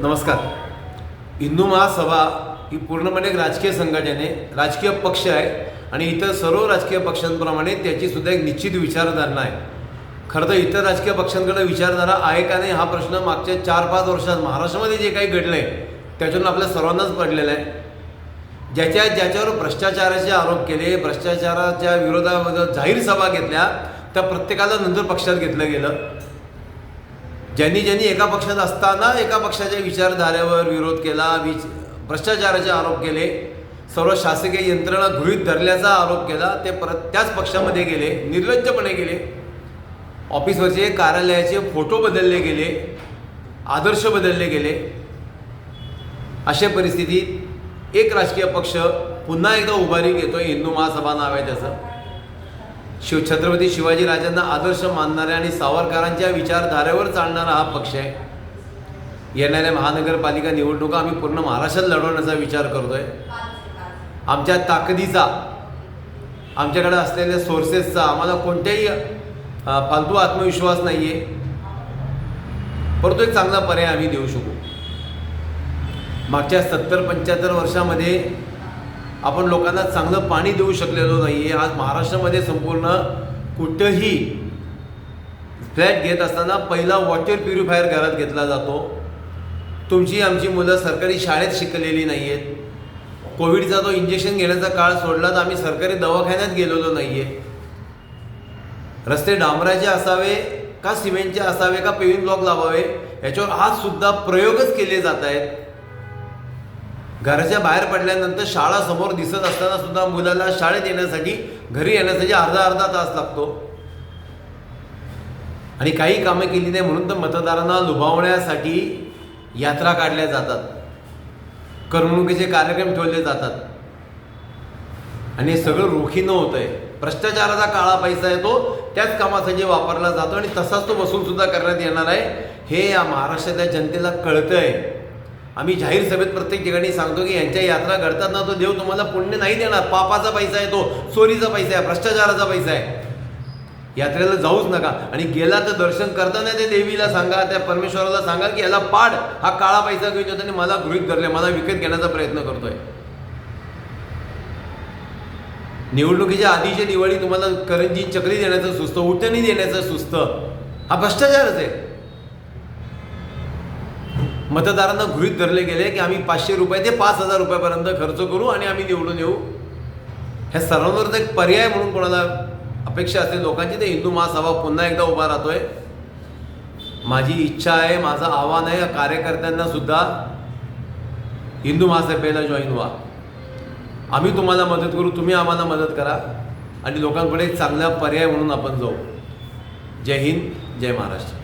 नमस्कार. हिंदू महासभा ही पूर्णपणे एक राजकीय संघटने राजकीय पक्ष आहे आणि इतर सर्व राजकीय पक्षांप्रमाणे त्याचीसुद्धा एक निश्चित विचारधारणा आहे. खरं तर इतर राजकीय पक्षांकडे विचारधारा आहे का नाही हा प्रश्न मागच्या चार पाच वर्षात महाराष्ट्रामध्ये जे काही घडलं आहे त्याच्यातून आपल्या सर्वांनाच पडलेला आहे. ज्याच्या ज्याच्यावर भ्रष्टाचाराचे आरोप केले भ्रष्टाचाराच्या विरोधामध्ये जाहीर सभा घेतल्या त्या प्रत्येकाला नंतर पक्षात घेतलं गेलं. ज्यांनी ज्यांनी एका पक्षात असताना एका पक्षाच्या विचारधारेवर विरोध केला विच भ्रष्टाचाराचे आरोप केले सर्व शासकीय यंत्रणा गृहित धरल्याचा आरोप केला ते परत त्याच पक्षामध्ये गेले निर्लज्जपणे गेले. ऑफिसवरचे कार्यालयाचे फोटो बदलले गेले आदर्श बदलले गेले. अशा परिस्थितीत एक राजकीय पक्ष पुन्हा एकदा उभारी घेतो हिंदू महासभा नाव आहे त्याचं. शिव छत्रपती शिवाजी राजांना आदर्श मानणाऱ्या आणि सावरकरांच्या विचारधारेवर चालणारा हा पक्ष आहे. येणाऱ्या महानगरपालिका निवडणुका आम्ही पूर्ण महाराष्ट्रात लढवण्याचा विचार करतोय. आमच्या ताकदीचा आमच्याकडे असलेल्या सोर्सेसचा आम्हाला कोणत्याही फालतू आत्मविश्वास नाही आहे परंतु एक चांगला पर्याय आम्ही देऊ शकू. मागच्या सत्तर पंच्याहत्तर वर्षामध्ये आपण लोकांना चांगलं पाणी देऊ शकलेलो नाही आहे आज महाराष्ट्रामध्ये संपूर्ण कुठंही फ्लॅट घेत असताना पहिला वॉटर प्युरिफायर घरात घेतला जातो. तुमची आमची मुलं सरकारी शाळेत शिकलेली नाही आहेत कोविडचा तो इंजेक्शन घेण्याचा काळ सोडला तर आम्ही सरकारी दवाखान्यात गेलेलो नाही आहे रस्ते डांबराचे असावे का सिमेंटचे असावे का पेविंग ब्लॉक लावावे याच्यावर आजसुद्धा प्रयोगच केले जात आहेत. घराच्या बाहेर पडल्यानंतर शाळा समोर दिसत असताना सुद्धा मुलाला शाळेत येण्यासाठी घरी येण्यासाठी अर्धा अर्धा तास लागतो. आणि काही कामं केली नाही म्हणून तर मतदारांना लुभावण्यासाठी यात्रा काढल्या जातात. करमणुकीचे कार्यक्रम ठेवले जातात. आणि हे सगळं रोखीनं होतं आहे भ्रष्टाचाराचा काळा पैसा आहे तो त्याच कामासाठी वापरला जातो आणि तसाच तो वसूल सुद्धा करण्यात येणार आहे. हे या महाराष्ट्रातल्या जनतेला कळतं आहे आम्ही जाहीर सभेत प्रत्येक ठिकाणी सांगतो की यांच्या यात्रा घडतात ना तो देव तुम्हाला पुण्य नाही देणार. पापाचा पैसा आहे तो चोरीचा पैसा आहे भ्रष्टाचाराचा पैसा आहे. यात्रेला जाऊच नका. आणि गेला तर दर्शन करताना त्या देवीला सांगा त्या परमेश्वराला सांगा की याला पाड हा काळा पैसा घेऊन येतो आणि मला गृहित धरले मला विकत घेण्याचा प्रयत्न करतोय. निवडणुकीच्या आधीच्या दिवाळी तुम्हाला करंजी चक्री देण्याचं सुस्त उठणी देण्याचं सुस्त. हा भ्रष्टाचारच आहे. मतदारांना गृहित धरले गेले की आम्ही पाचशे रुपये ते पाच हजार रुपयापर्यंत खर्च करू आणि आम्ही निवडून येऊ. ह्या सर्वांवर एक पर्याय म्हणून कोणाला अपेक्षा असते. लोकांची ते हिंदू महासभा पुन्हा एकदा उभा राहतोय. माझी इच्छा आहे माझं आव्हान आहे कार्यकर्त्यांना सुद्धा हिंदू महासभेला जॉईन व्हा. आम्ही तुम्हाला मदत करू तुम्ही आम्हाला मदत करा आणि लोकांकडे चांगला पर्याय म्हणून आपण जाऊ. जय हिंद जय महाराष्ट्र.